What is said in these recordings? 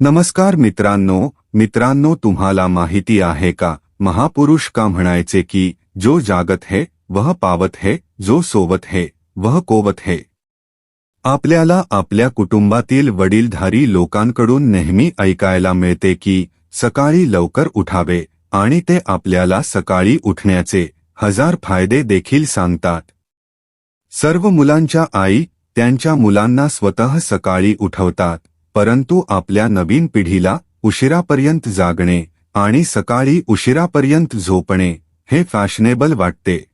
नमस्कार मित्रांनो मित्रांनो तुम्हाला माहिती आहे का? महापुरुष का म्हणायचे की जो जागत है वह पावत है जो सोवत है वह कोवत है. आपल्याला आपल्या कुटुंबातील वडीलधारी लोकांकडून नेहमी ऐकायला मिळते की सकाळी लवकर उठावे आणि ते आपल्याला सकाळी उठण्याचे हजार फायदे देखील सांगतात. सर्व मुलांच्या आई त्यांच्या मुलांना स्वतः सकाळी उठवतात. परंतु आपल्या नवीन पिढीला उशिरापर्यंत जागणे आणि सकाळी उशिरापर्यंत झोपणे हे फॅशनेबल वाटते.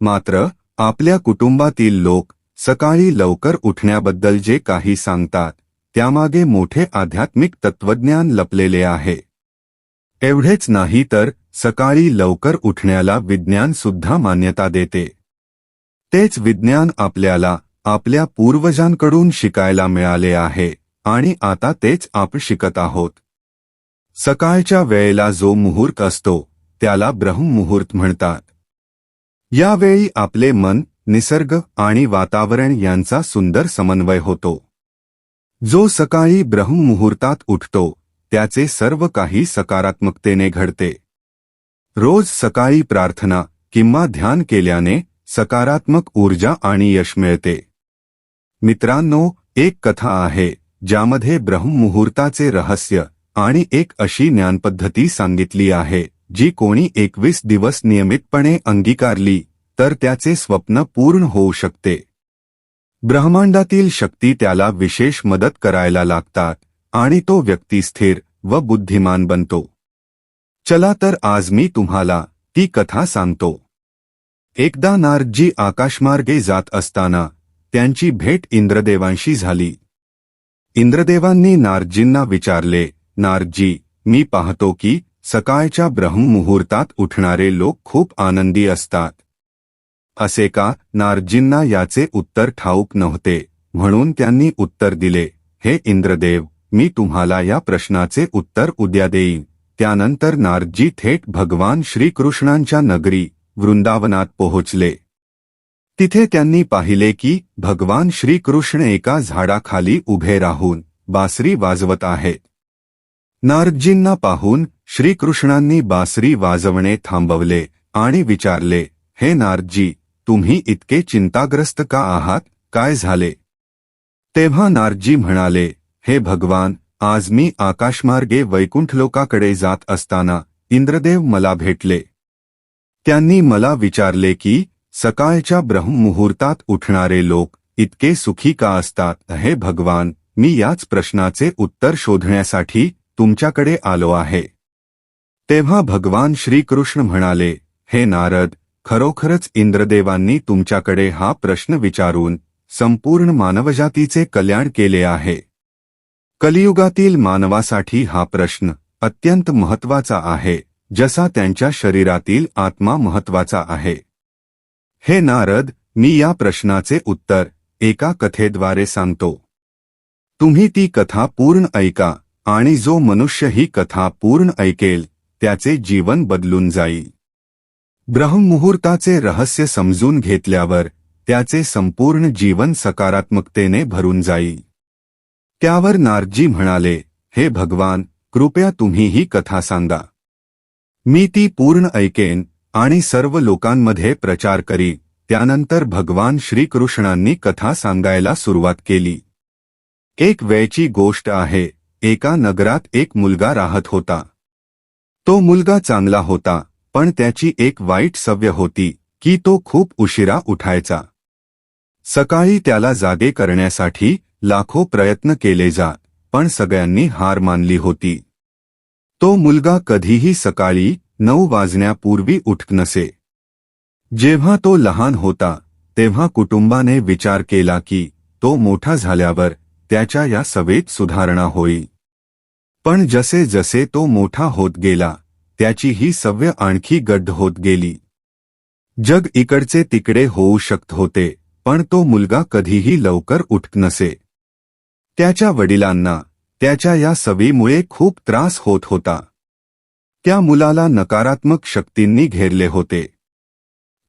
मात्र आपल्या कुटुंबातील लोक सकाळी लवकर उठण्याबद्दल जे काही सांगतात त्यामागे मोठे आध्यात्मिक तत्वज्ञान लपलेले आहे. एवढेच नाही तर सकाळी लवकर उठण्याला विज्ञान सुद्धा मान्यता देते. तेच विज्ञान आपल्याला आपल्या पूर्वजांकडून शिकायला मिळाले आहे. आणि आता तेच आपण शिकत आहोत. सकाळच्या वेळेला जो मुहूर्त असतो त्याला ब्रह्ममुहूर्त म्हणतात. यावेळी आपले मन निसर्ग आणि वातावरण यांचा सुंदर समन्वय होतो. जो सकाळी ब्रह्ममुहूर्तात उठतो त्याचे सर्व काही सकारात्मकतेने घडते. रोज सकाळी प्रार्थना किंवा ध्यान केल्याने सकारात्मक ऊर्जा आणि यश मिळते. मित्रांनो एक कथा आहे. ज्यामध्ये ब्रह्ममुहूर्ताचे रहस्य आणि एक अशी ज्ञानपद्धती सांगितली आहे जी कोणी एकवीस दिवस नियमितपणे अंगीकारली तर त्याचे स्वप्न पूर्ण होऊ शकते. ब्रह्मांडातील शक्ती त्याला विशेष मदत करायला लागतात आणि तो व्यक्ती स्थिर व बुद्धिमान बनतो. चला तर आज मी तुम्हाला ती कथा सांगतो. एकदा नारदजी आकाशमार्गे जात असताना त्यांची भेट इंद्रदेवांशी झाली. इंद्रदेवांनी नारजींना विचारले नारजी मी पाहतो की सकाळच्या ब्रह्ममुहूर्तात उठणारे लोक खूप आनंदी असतात. असे का? नारजींना याचे उत्तर ठाऊक नव्हते. म्हणून त्यांनी उत्तर दिले हे इंद्रदेव मी तुम्हाला या प्रश्नाचे उत्तर उद्या देईन. त्यानंतर नारजी थेट भगवान श्रीकृष्णांच्या नगरी वृंदावनात पोहोचले. तिथे त्यांनी पाहिले की भगवान श्रीकृष्ण एका झाडाखाली उभे राहून बासरी वाजवत आहेत. नारदजींना पाहून श्रीकृष्णांनी बासरी वाजवणे थांबवले आणि विचारले हे नारदजी तुम्ही इतके चिंताग्रस्त का आहात? काय झाले? तेव्हा नारदजी म्हणाले हे भगवान आज मी आकाशमार्गे वैकुंठलोकाकडे जात असताना इंद्रदेव मला भेटले. त्यांनी मला विचारले की सकाळच्या ब्रह्ममुहूर्तात उठणारे लोक इतके सुखी का असतात? हे भगवान मी याच प्रश्नाचे उत्तर शोधण्यासाठी तुमच्याकडे आलो आहे. तेव्हा भगवान श्रीकृष्ण म्हणाले हे नारद खरोखरच इंद्रदेवांनी तुमच्याकडे हा प्रश्न विचारून संपूर्ण मानवजातीचे कल्याण केले आहे. कलियुगातील मानवासाठी हा प्रश्न अत्यंत महत्त्वाचा आहे जसा त्यांच्या शरीरातील आत्मा महत्त्वाचा आहे. हे नारद मी या प्रश्नाचे उत्तर एका कथेद्वारे सांगतो. तुम्ही ती कथा पूर्ण ऐका आणि जो मनुष्य ही कथा पूर्ण ऐकेल त्याचे जीवन बदलून जाईल. ब्रह्ममुहूर्ताचे रहस्य समजून घेतल्यावर त्याचे संपूर्ण जीवन सकारात्मकतेने भरून जाईल. त्यावर नारजी म्हणाले हे भगवान कृपया तुम्ही ही कथा सांगा. मी ती पूर्ण ऐकेन आणि सर्व लोकांमध्ये प्रचार करी. त्यानंतर भगवान श्रीकृष्णांनी कथा सांगायला सुरुवात केली. एक वेळची गोष्ट आहे एका नगरात एक मुलगा राहत होता. तो मुलगा चांगला होता पण त्याची एक वाईट सव्य होती की तो खूप उशिरा उठायचा. सकाळी त्याला जागे करण्यासाठी लाखो प्रयत्न केले जात पण सगळ्यांनी हार मानली होती. तो मुलगा कधीही सकाळी नऊ वाजण्यापूर्वी उठत नसे जेव्हा तो लहान होता तेव्हा कुटुंबाने विचार केला की तो मोठा झाल्यावर त्याच्या या सवेत सुधारणा होईल. पण जसे जसे तो मोठा होत गेला त्याची ही सव्य आणखी गड्ड होत गेली. जग इकडचे तिकडे होऊ शकत होते पण तो मुलगा कधीही लवकर उठत नसे त्याच्या वडिलांना त्याच्या या सवीमुळे खूप त्रास होत होता. त्या मुलाला नकारात्मक शक्तींनी घेरले होते.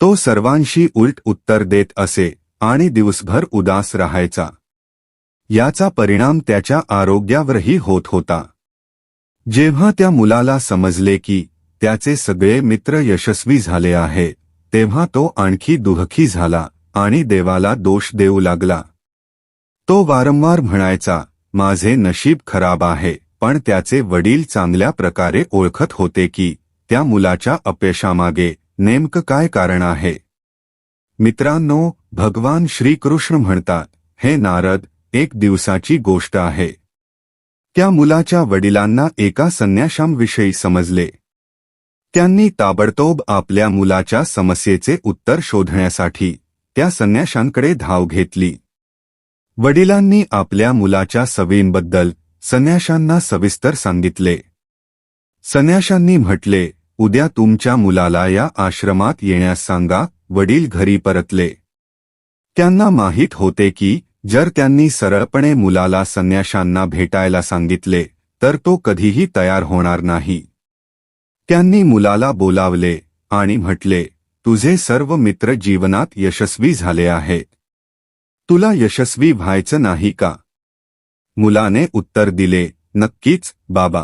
तो सर्वांशी उलट उत्तर देत असे आणि दिवसभर उदास राहायचा. याचा परिणाम त्याच्या आरोग्यावरही होत होता. जेव्हा त्या मुलाला समजले की त्याचे सगळे मित्र यशस्वी झाले आहे तेव्हा तो आणखी दुःखी झाला आणि देवाला दोष देऊ लागला. तो वारंवार म्हणायचा माझे नशीब खराब आहे. पण त्याचे वडील चांगल्या प्रकारे ओळखत होते की त्या मुलाच्या अपयशामागे नेमकं काय कारण आहे. मित्रांनो भगवान श्रीकृष्ण म्हणतात हे नारद एक दिवसाची गोष्ट आहे. त्या मुलाच्या वडिलांना एका संन्याशांविषयी समजले. त्यांनी ताबडतोब आपल्या मुलाच्या समस्येचे उत्तर शोधण्यासाठी त्या संन्याशांकडे धाव घेतली. वडिलांनी आपल्या मुलाच्या सवयींबद्दल संन्याशांना सविस्तर सांगितले. संन्याशांनी म्हटले उद्या तुमच्या मुलाला या आश्रमात येण्यास सांगा वडील घरी परतले. त्यांना माहीत होते की जर त्यांनी सरळपणे मुलाला संन्याशांना भेटायला सांगितले तर तो कधीही तयार होणार नाही. त्यांनी मुलाला बोलावले आणि म्हटले तुझे सर्व मित्र जीवनात यशस्वी झाले आहेत तुला यशस्वी व्हायचं नाही का? मुलाने उत्तर दिले नक्कीच बाबा.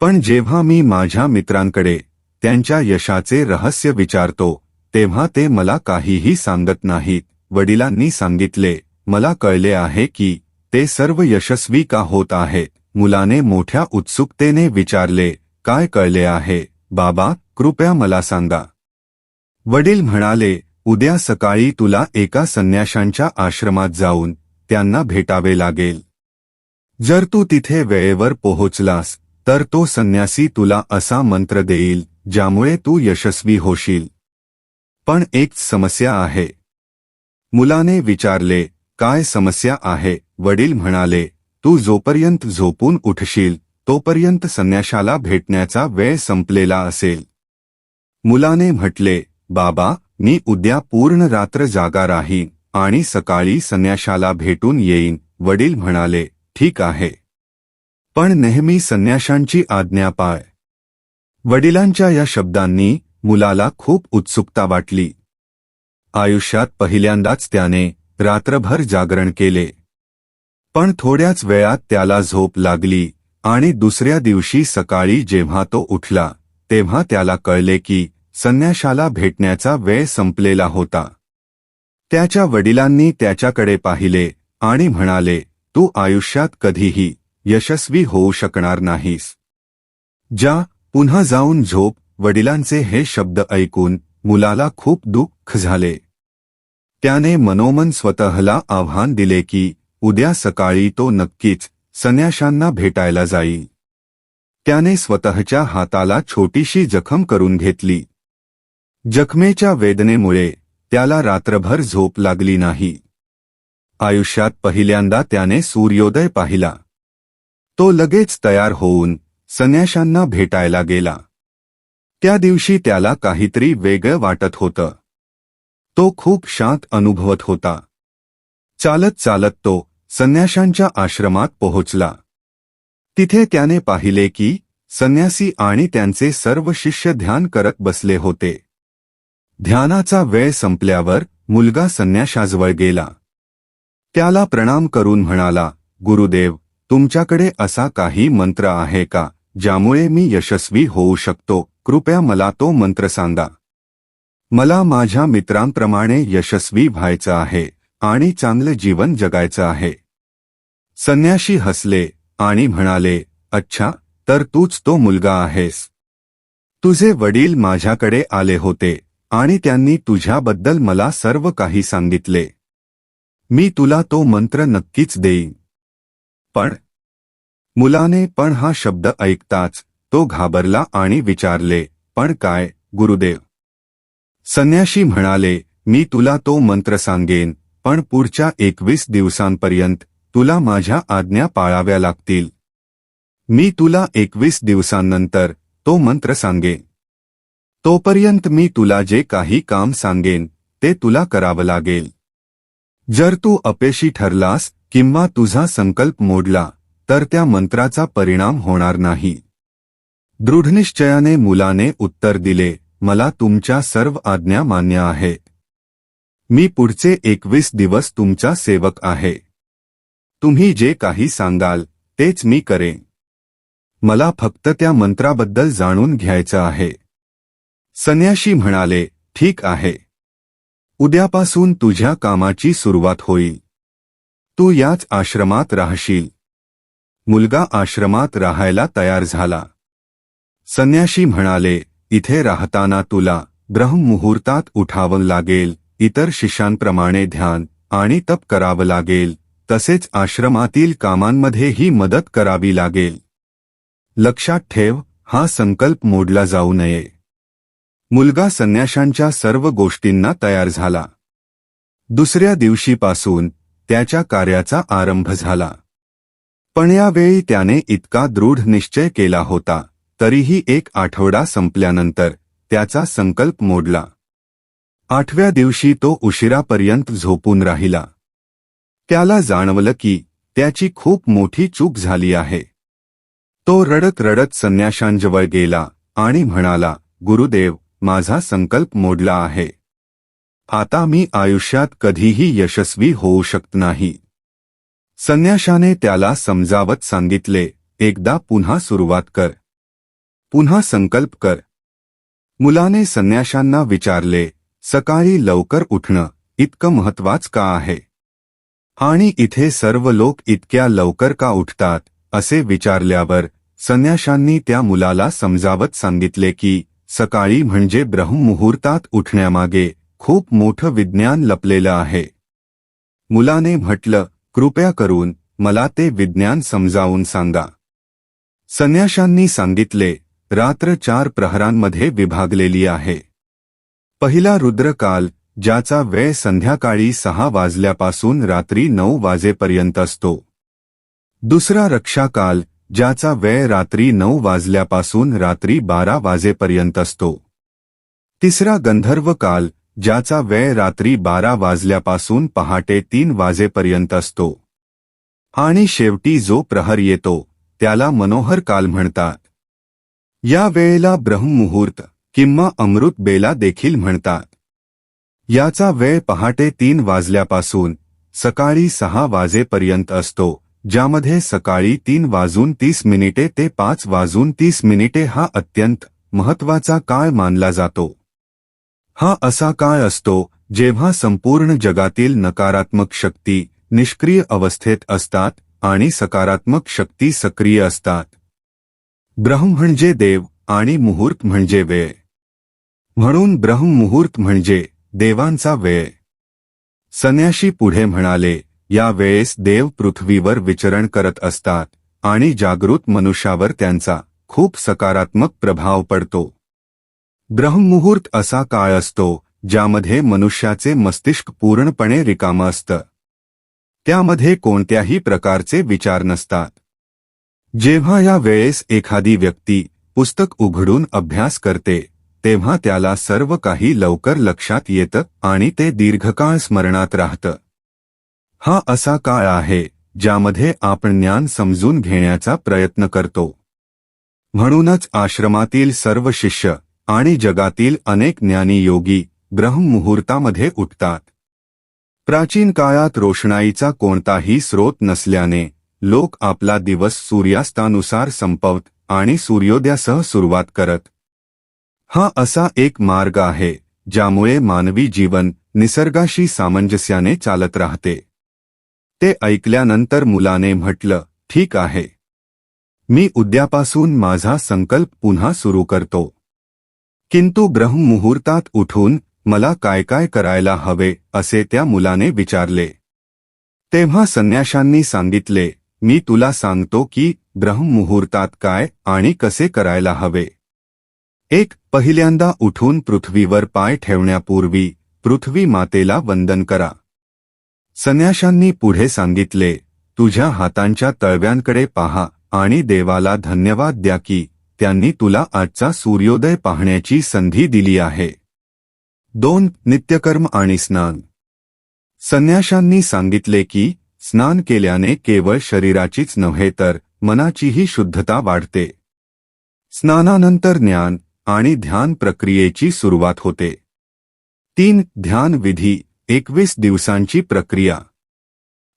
पण जेव्हा मी माझ्या मित्रांकडे त्यांच्या यशाचे रहस्य विचारतो तेव्हा ते मला काहीही सांगत नाहीत. वडिलांनी सांगितले मला कळले आहे की ते सर्व यशस्वी का होत आहेत? मुलाने मोठ्या उत्सुकतेने विचारले काय कळले आहे? बाबा कृपया मला सांगा. वडील म्हणाले उद्या सकाळी तुला एका संन्याशांच्या आश्रमात जाऊन त्यांना भेटावे लागेल. जर तू तिथे वेळेवर पोहोचलास तर तो संन्यासी तुला असा मंत्र देईल ज्यामुळे तू यशस्वी होशील. पण एक समस्या आहे. मुलाने विचारले काय समस्या आहे? वडील म्हणाले तू जोपर्यंत झोपून उठशील तोपर्यंत संन्याशाला भेटण्याचा वेळ संपलेला असेल. मुलाने म्हटले बाबा मी उद्या पूर्ण रात्र जागा राहीन आणि सकाळी संन्याशाला भेटून येईन. वडील म्हणाले ठीक आहे. पण नेहमी संन्याशांची आज्ञा पाळ वडिलांच्या या शब्दांनी मुलाला खूप उत्सुकता वाटली. आयुष्यात पहिल्यांदाच त्याने रात्रभर जागरण केले. पण थोड्याच वेळात त्याला झोप लागली आणि दुसऱ्या दिवशी सकाळी जेव्हा तो उठला तेव्हा त्याला कळले की संन्याशाला भेटण्याचा वेळ संपलेला होता. त्याच्या वडिलांनी त्याच्याकडे पाहिले आणि म्हणाले तू आयुष्यात कधीही यशस्वी होऊ शकणार नाहीस. ज्या पुन्हा जाऊन झोप वडिलांचे हे शब्द ऐकून मुलाला खूप दुःख झाले. त्याने मनोमन स्वतःला आव्हान दिले की उद्या सकाळी तो नक्कीच संन्याशांना भेटायला जाई. त्याने स्वतःच्या हाताला छोटीशी जखम करून घेतली. जखमेच्या वेदनेमुळे त्याला रात्रभर झोप लागली नाही. आयुष्यात पहिल्यांदा त्याने सूर्योदय पाहिला. तो लगेच तयार होऊन संन्याशांना भेटायला गेला. त्या दिवशी त्याला काहीतरी वेगळं वाटत होतं. तो खूप शांत अनुभवत होता. चालत चालत तो संन्याशांच्या आश्रमात पोहोचला. तिथे त्याने पाहिले की संन्यासी आणि त्यांचे सर्व शिष्य ध्यान करत बसले होते. ध्यानाचा वेळ संपल्यावर मुलगा संन्याशाजवळ गेला. त्याला प्रणाम करून म्हणाला गुरुदेव तुमच्याकडे असा काही मंत्र आहे का ज्यामुळे मी यशस्वी होऊ शकतो? कृपया मला तो मंत्र सांगा. मला माझ्या मित्रांप्रमाणे यशस्वी व्हायचं आहे आणि चांगलं जीवन जगायचं आहे. संन्याशी हसले आणि म्हणाले अच्छा तर तूच तो मुलगा आहेस. तुझे वडील माझ्याकडे आले होते आणि त्यांनी तुझ्याबद्दल मला सर्व काही सांगितले. मी तुला तो मंत्र नक्कीच देईन. पण मुलाने पण हा शब्द ऐकताच तो घाबरला आणि विचारले पण काय गुरुदेव? संन्याशी म्हणाले मी तुला तो मंत्र सांगेन पण पुढच्या एकवीस दिवसांपर्यंत तुला माझ्या आज्ञा पाळाव्या लागतील. मी तुला एकवीस दिवसांनंतर तो मंत्र सांगेन. तोपर्यंत मी तुला जे काही काम सांगेन ते तुला करावं लागेल. जर तू अपेशी ठरलास किंवा तुझा संकल्प मोडला तर त्या मंत्राचा परिणाम होणार नाही. दृढनिश्चयाने मुलाने उत्तर दिले मला तुमच्या सर्व आज्ञा मान्य आहे. मी पुढचे एकवीस दिवस तुमचा सेवक आहे. तुम्ही जे काही सांगाल तेच मी करेन. मला फक्त त्या मंत्राबद्दल जाणून घ्यायचं आहे. संन्याशी म्हणाले ठीक आहे. उद्यापासून तुझ्या कामाची सुरुवात होईल तू याच आश्रमात राहशील. मुलगा आश्रमात राहायला तयार झाला. संन्याशी म्हणाले इथे राहताना तुला ब्रह्ममुहूर्तात उठावं लागेल इतर शिष्यांप्रमाणे ध्यान आणि तप करावं लागेल तसेच आश्रमातील कामांमध्येही मदत करावी लागेल. लक्षात ठेव हा संकल्प मोडला जाऊ नये. मुलगा संन्याशांच्या सर्व गोष्टींना तयार झाला. दुसऱ्या दिवशीपासून त्याच्या कार्याचा आरंभ झाला. पण यावेळी त्याने इतका दृढ निश्चय केला होता तरीही एक आठवडा संपल्यानंतर त्याचा संकल्प मोडला. आठव्या दिवशी तो उशिरापर्यंत झोपून राहिला. त्याला जाणवलं की त्याची खूप मोठी चूक झाली आहे. तो रडत रडत संन्याशांजवळ गेला आणि म्हणाला गुरुदेव माझा संकल्प मोडला आहे. आता मी आयुष्यात कधीही यशस्वी होऊ शकत नाही. संन्याशाने त्याला समजावत सांगितले एकदा पुन्हा सुरुवात कर. पुन्हा संकल्प कर. मुलाने संन्याशांना विचारले सकाळी लवकर उठणं इतकं महत्वाच का आहे? आणि इथे सर्व लोक इतक्या लवकर का उठतात? असे विचारल्यावर संन्याशांनी त्या मुलाला समजावत सांगितले की सकाळी म्हणजे ब्रह्ममुहूर्तात उठण्यामागे खूप मोठं विज्ञान लपलेलं आहे. मुलाने म्हटलं कृपया करून मला ते विज्ञान समजावून सांगा. संन्याशांनी सांगितले रात्र चार प्रहरांमध्ये विभागलेली आहे. पहिला रुद्रकाल ज्याचा वेळ संध्याकाळी सहा वाजल्यापासून रात्री नऊ वाजेपर्यंत असतो. दुसरा रक्षाकाल ज्याचा वेळ रात्री नऊ वाजल्यापासून रात्री बारा वाजेपर्यंत असतो. तिसरा गंधर्व काल ज्याचा वेळ रात्री बारा वाजल्यापासून पहाटे तीन वाजेपर्यंत असतो. आणि शेवटी जो प्रहर येतो त्याला मनोहर काल म्हणतात. या वेळेला ब्रह्ममुहूर्त किंवा अमृत बेला देखील म्हणतात. याचा वेळ पहाटे तीन वाजल्यापासून सकाळी सहा वाजेपर्यंत असतो. ज्यामध्ये सकाळी तीन वाजून तीस मिनिटे ते पाच वाजून तीस मिनिटे हा अत्यंत महत्त्वाचा काळ मानला जातो. हा असा काळ असतो जेव्हा संपूर्ण जगातील नकारात्मक शक्ती निष्क्रिय अवस्थेत असतात आणि सकारात्मक शक्ती सक्रिय असतात. ब्रह्म म्हणजे देव आणि मुहूर्त म्हणजे वेळ. म्हणून ब्रह्ममुहूर्त म्हणजे देवांचा वेळ. सन्याशी पुढे म्हणाले या वेळेस देव पृथ्वीवर विचरण करत असतात आणि जागृत मनुष्यावर त्यांचा खूप सकारात्मक प्रभाव पडतो. ब्रह्ममुहूर्त असा काळ असतो ज्यामध्ये मनुष्याचे मस्तिष्क पूर्णपणे रिकामं असतं. त्यामध्ये कोणत्याही प्रकारचे विचार नसतात. जेव्हा या वेळेस एखादी व्यक्ती पुस्तक उघडून अभ्यास करते तेव्हा त्याला सर्व काही लवकर लक्षात येतं आणि ते दीर्घकाळ स्मरणात राहतं. हा असा काळ आहे ज्यामध्ये आपण ज्ञान समजून घेण्याचा प्रयत्न करतो? म्हणूनच आश्रमातील सर्व शिष्य आणि जगातील अनेक ज्ञानी योगी ब्रह्ममुहूर्तामध्ये उठतात. प्राचीन काळात रोषणाईचा कोणताही स्रोत नसल्याने लोक आपला दिवस सूर्यास्तानुसार संपवत आणि सूर्योदयासह सुरुवात करत. हा असा एक मार्ग आहे ज्यामुळे मानवी जीवन निसर्गाशी सामंजस्याने चालत राहते. ते ऐकल्यानंतर मुलाने म्हटलं ठीक आहे. मी उद्यापासून माझा संकल्प पुन्हा सुरू करतो. किंतु ब्रह्ममुहूर्तात उठून मला काय काय करायला हवे असे त्या मुलाने विचारले. तेव्हा संन्याशांनी सांगितले मी तुला सांगतो की ब्रह्ममुहूर्तात काय आणि कसे करायला हवे. एक पहिल्यांदा उठून पृथ्वीवर पाय ठेवण्यापूर्वी पृथ्वी मातेला वंदन करा. संन्याशांनी पुढे सांगितले तुझ्या हातांच्या तळव्यांकडे पहा आणि देवाला धन्यवाद द्या की त्यांनी तुला आजचा सूर्योदय पाहण्याची संधी दिली आहे. दोन नित्यकर्म आणि स्नान. संन्याशांनी सांगितले की स्नान केल्याने केवळ शरीराचीच नव्हे तर मनाचीही शुद्धता वाढते. स्नानानंतर ज्ञान आणि ध्यान प्रक्रियेची सुरुवात होते. तीन ध्यान विधी. एकवीस दिवसांची प्रक्रिया.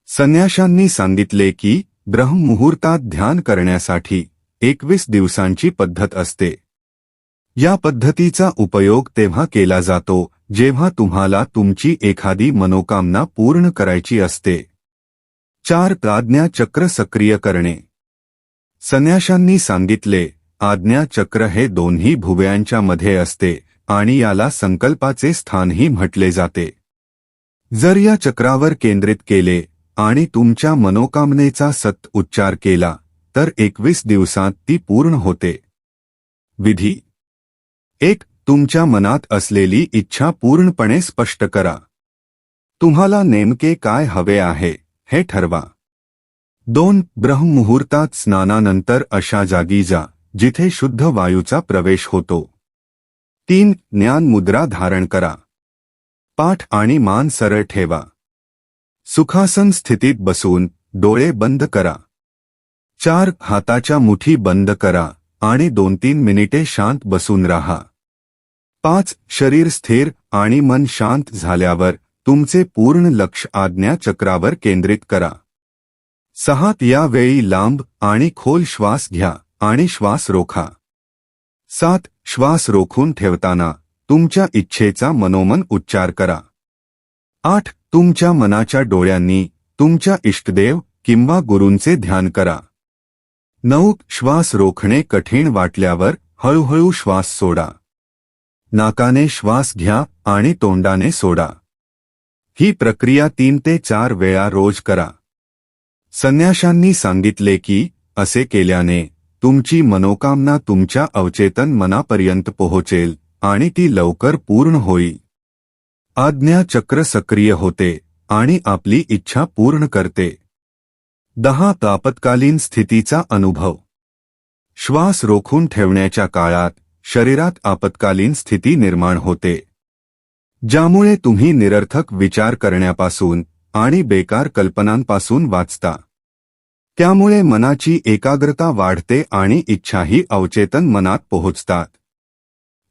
संन्याशांनी सांगितले की ब्रह्ममुहूर्तात ध्यान करण्यासाठी एकवीस दिवसांची पद्धत असते. या पद्धतीचा उपयोग तेव्हा केला जातो जेव्हा तुम्हाला तुमची एखादी मनोकामना पूर्ण करायची असते. चार प्राज्ञा चक्र सक्रिय करणे. संन्याशांनी सांगितले आज्ञा चक्र हे दोन्ही भुवयांच्या मध्ये असते आणि याला संकल्पाचे स्थानही म्हटले जाते. जर या चक्रावर केंद्रित केले आणि तुमच्या मनोकामनेचा सत उच्चार केला तर एकवीस दिवसात ती पूर्ण होते. विधी. एक तुमच्या मनात असलेली इच्छा पूर्णपणे स्पष्ट करा. तुम्हाला नेमके काय हवे आहे हे ठरवा. दोन ब्रह्ममुहूर्तात स्नानानंतर अशा जागी जा जिथे शुद्ध वायूचा प्रवेश होतो. तीन ज्ञान मुद्रा धारण करा. पाठ आणि मान सरळ ठेवा. सुखासन स्थितीत बसून डोळे बंद करा. चार हाताच्या मुठी बंद करा आणि दोन तीन मिनिटे शांत बसून राहा. पाच शरीर स्थिर आणि मन शांत झाल्यावर तुमचे पूर्ण लक्ष आज्ञा चक्रावर केंद्रित करा. सहात यावेळी लांब आणि खोल श्वास घ्या आणि श्वास रोखा. सात श्वास रोखून ठेवताना तुमच्या इच्छेचा मनोमन उच्चार करा. आठ. तुमच्या मनाच्या डोळ्यांनी तुमच्या इष्टदेव किंवा गुरूंचे ध्यान करा. नऊ. श्वास रोखणे कठीण वाटल्यावर हळूहळू श्वास सोडा. नाकाने श्वास घ्या आणि तोंडाने सोडा. ही प्रक्रिया तीन ते चार वेळा रोज करा. संन्याशांनी सांगितले की असे केल्याने तुमची मनोकामना तुमच्या अवचेतन मनापर्यंत पोहोचेल. आणि ती लवकर पूर्ण होई. आज्ञा चक्र सक्रिय होते आणि आपली इच्छा पूर्ण करते. दहा तापत्कालीन स्थितीचा अनुभव. श्वास रोखून ठेवण्याच्या काळात शरीरात आपत्कालीन स्थिती निर्माण होते. ज्यामुळे तुम्ही निरर्थक विचार करण्यापासून आणि बेकार कल्पनांपासून वाचता. त्यामुळे मनाची एकाग्रता वाढते आणि इच्छाही अवचेतन मनात पोहोचतात.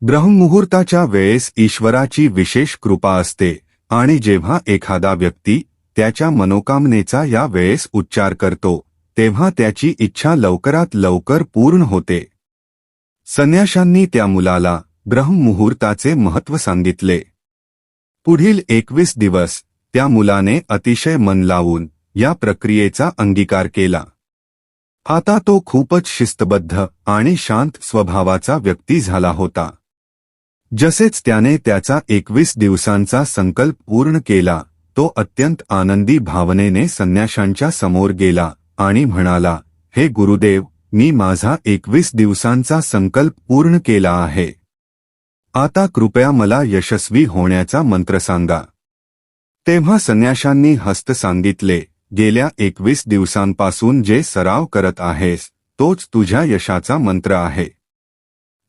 ब्रह्ममुहूर्ताच्या वेळेस ईश्वराची विशेष कृपा असते आणि जेव्हा एखादा व्यक्ती त्याच्या मनोकामनेचा या वेळेस उच्चार करतो तेव्हा त्याची इच्छा लवकरात लवकर पूर्ण होते. संन्याशांनी त्या मुलाला ब्रह्ममुहूर्ताचे महत्त्व सांगितले. पुढील एकवीस दिवस त्या मुलाने अतिशय मन लावून या प्रक्रियेचा अंगीकार केला. आता तो खूपच शिस्तबद्ध आणि शांत स्वभावाचा व्यक्ती झाला होता. जसेच त्याने त्याचा एकवीस दिवसांचा संकल्प पूर्ण केला तो अत्यंत आनंदी भावनेने संन्याशांच्या समोर गेला आणि म्हणाला हे गुरुदेव मी माझा एकवीस दिवसांचा संकल्प पूर्ण केला आहे. आता कृपया मला यशस्वी होण्याचा मंत्र सांगा. तेव्हा संन्याशांनी हस्त सांगितले गेल्या एकवीस दिवसांपासून जे सराव करत आहेस तोच तुझ्या यशाचा मंत्र आहे.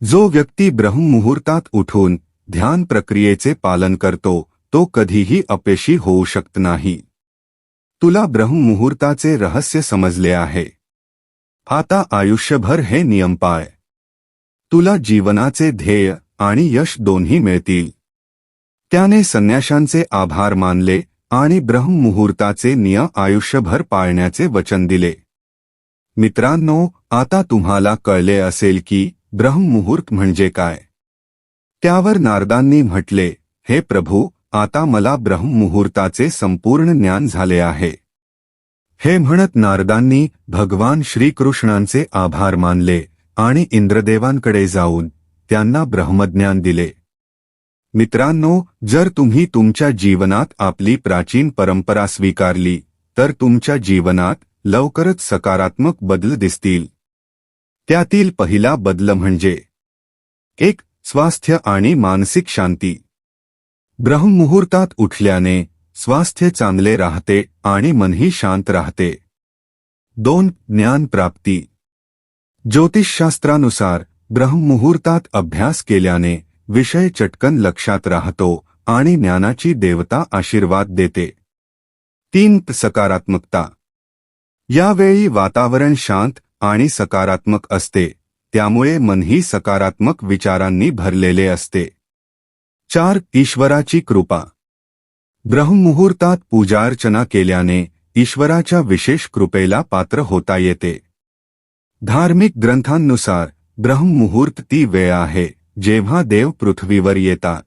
जो व्यक्ती ब्रह्ममुहूर्तात उठून ध्यान प्रक्रियेचे पालन करतो तो कधीही अपेशी होऊ शकत नाही. तुला ब्रह्ममुहूर्ताचे रहस्य समजले आहे. आता आयुष्यभर हे नियम पाळ. तुला जीवनाचे ध्येय आणि यश दोन्ही मिळतील. त्याने संन्याशांचे आभार मानले आणि ब्रह्ममुहूर्ताचे नियम आयुष्यभर पाळण्याचे वचन दिले. मित्रांनो आता तुम्हाला कळले असेल की ब्रह्ममुहूर्त म्हणजे काय? त्यावर नारदांनी म्हटले हे प्रभू आता मला ब्रह्ममुहूर्ताचे संपूर्ण ज्ञान झाले आहे. हे म्हणत नारदांनी भगवान श्रीकृष्णांचे आभार मानले आणि इंद्रदेवांकडे जाऊन त्यांना ब्रह्मज्ञान दिले. मित्रांनो जर तुम्ही तुमच्या जीवनात आपली प्राचीन परंपरा स्वीकारली तर तुमच्या जीवनात लवकरच सकारात्मक बदल दिसतील. त्यातील पहिला बदल म्हणजे एक स्वास्थ्य आणि मानसिक शांती. ब्रह्ममुहूर्तात उठल्याने स्वास्थ्य चांगले राहते आणि मनही शांत राहते. दोन ज्ञान प्राप्ती. ज्योतिषशास्त्रानुसार ब्रह्ममुहूर्तात अभ्यास केल्याने विषय चटकन लक्षात राहतो आणि ज्ञानाची देवता आशीर्वाद देते. तीन सकारात्मकता. यावेळी वातावरण शांत आणि सकारात्मक असते. त्यामुळे मनही सकारात्मक विचारांनी भरलेले असते. चार ईश्वराची कृपा. ब्रह्ममुहूर्तात पूजार्चना केल्याने ईश्वराच्या विशेष कृपेला पात्र होता येते. धार्मिक ग्रंथांनुसार ब्रह्ममुहूर्त ती वेळ आहे जेव्हा देव पृथ्वीवर येतात.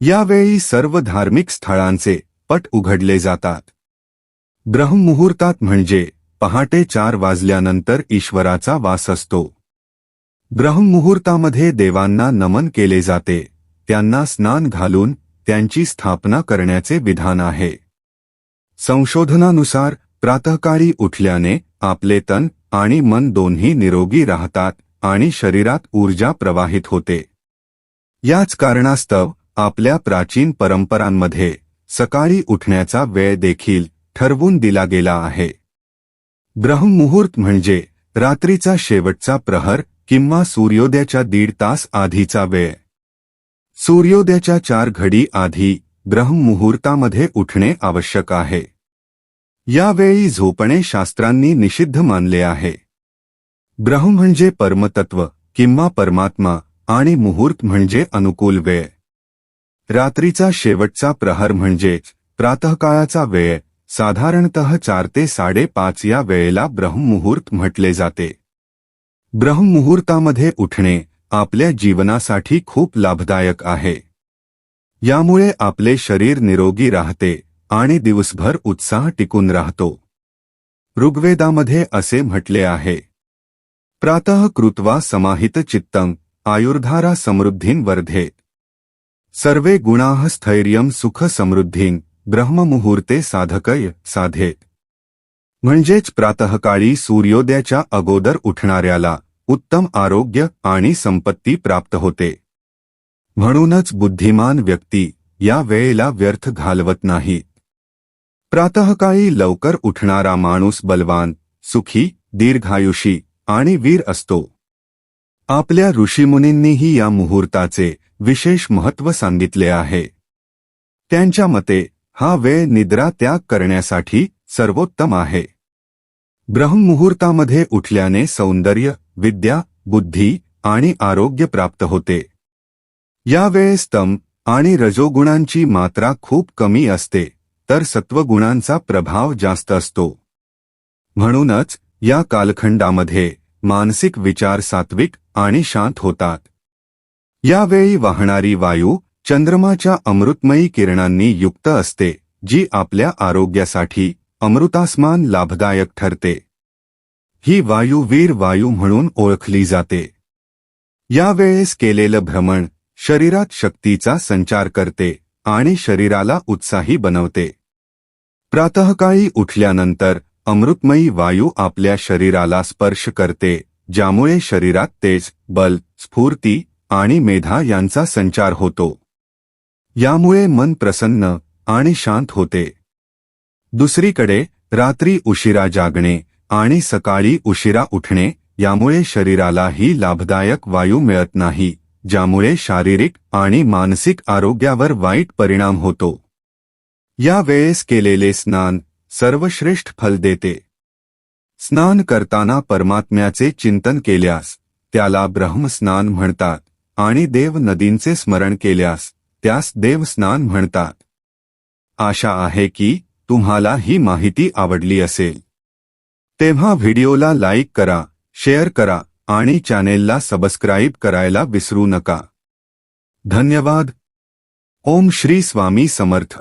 यावेळी सर्व धार्मिक स्थळांचे पट उघडले जातात. ब्रह्ममुहूर्तात म्हणजे पहाटे चार वाजल्यानंतर ईश्वराचा वास असतो. ब्रह्ममुहूर्तामध्ये देवांना नमन केले जाते. त्यांना स्नान घालून त्यांची स्थापना करण्याचे विधान आहे. संशोधनानुसार प्रातःकाळी उठल्याने आपले तन आणि मन दोन्ही निरोगी राहतात आणि शरीरात ऊर्जा प्रवाहित होते. याच कारणास्तव आपल्या प्राचीन परंपरांमध्ये सकाळी उठण्याचा वेळ देखील ठरवून दिला गेला आहे. ब्रह्ममुहूर्त म्हणजे रात्रीचा शेवटचा प्रहर किंवा सूर्योदयाच्या दीड तास आधीचा वेळ. सूर्योदयाच्या चार घडी आधी ब्रह्ममुहूर्तामध्ये उठणे आवश्यक आहे. यावेळी झोपणे शास्त्रांनी निषिद्ध मानले आहे. ब्रह्म म्हणजे परमतत्व किंवा परमात्मा आणि मुहूर्त म्हणजे अनुकूल वेळ. रात्रीचा शेवटचा प्रहर म्हणजेच प्रातःकाळाचा वेळ साधारणतः चार ते साडेपाच या वेळेला ब्रह्ममुहूर्त म्हटले जाते. ब्रह्ममुहूर्तामध्ये उठणे आपल्या जीवनासाठी खूप लाभदायक आहे. यामुळे आपले शरीर निरोगी राहते आणि दिवसभर उत्साह टिकून राहतो. ऋग्वेदामध्ये असे म्हटले आहे. प्रातः कृत्वा समाहित चित्तं, आयुर्धारा समृद्धीन वर्धे. सर्वे गुणाः स्थैर्यं सुख समृद्धीन ब्रह्ममुहूर्ते साधकय साधे. म्हणजेच प्रातःकाळी सूर्योदयाच्या अगोदर उठणाऱ्याला उत्तम आरोग्य आणि संपत्ती प्राप्त होते. म्हणूनच बुद्धिमान व्यक्ती या वेळेला व्यर्थ घालवत नाही. प्रातःकाळी लवकर उठणारा माणूस बलवान सुखी दीर्घायुषी आणि वीर असतो. आपल्या ऋषीमुनींनीही या मुहूर्ताचे विशेष महत्त्व सांगितले आहे. त्यांच्या मते हा वेळ निद्रा त्याग करण्यासाठी सर्वोत्तम आहे. ब्रह्ममुहूर्तामध्ये उठल्याने सौंदर्य विद्या बुद्धी आणि आरोग्य प्राप्त होते. यावेळेस तम आणि रजोगुणांची मात्रा खूप कमी असते तर सत्वगुणांचा प्रभाव जास्त असतो. म्हणूनच या कालखंडामध्ये मानसिक विचार सात्विक आणि शांत होतात. यावेळी वाहणारी वायू चंद्रमाच्या अमृतमयी किरणांनी युक्त असते जी आपल्या आरोग्यासाठी अमृतास्मान लाभदायक ठरते. ही वायू वीर वायू म्हणून ओळखली जाते. यावेळेस केलेलं भ्रमण शरीरात शक्तीचा संचार करते आणि शरीराला उत्साही बनवते. प्रातःकाळी उठल्यानंतर अमृतमयी वायू आपल्या शरीराला स्पर्श करते ज्यामुळे शरीरात तेज बल स्फूर्ती आणि मेधा यांचा संचार होतो. यामुळे मन प्रसन्न आणि शांत होते. दुसरीकडे रात्री उशिरा जागणे आणि सकाळी उशिरा उठणे यामुळे शरीरालाही लाभदायक वायू मिळत नाही ज्यामुळे शारीरिक आणि मानसिक आरोग्यावर वाईट परिणाम होतो. या वेळेस केलेले स्नान सर्वश्रेष्ठ फल देते. स्नान करताना परमात्म्याचे चिंतन केल्यास त्याला ब्रह्मस्नान म्हणतात आणि देव नदींचे स्मरण केल्यास त्यास देवस्नान म्हणतात. आशा आहे की तुम्हाला ही माहिती आवडली असेल. तेव्हा व्हिडिओला लाईक करा शेअर करा आणि चॅनेलला सबस्क्राईब करायला विसरू नका. धन्यवाद. ओम श्री स्वामी समर्थ.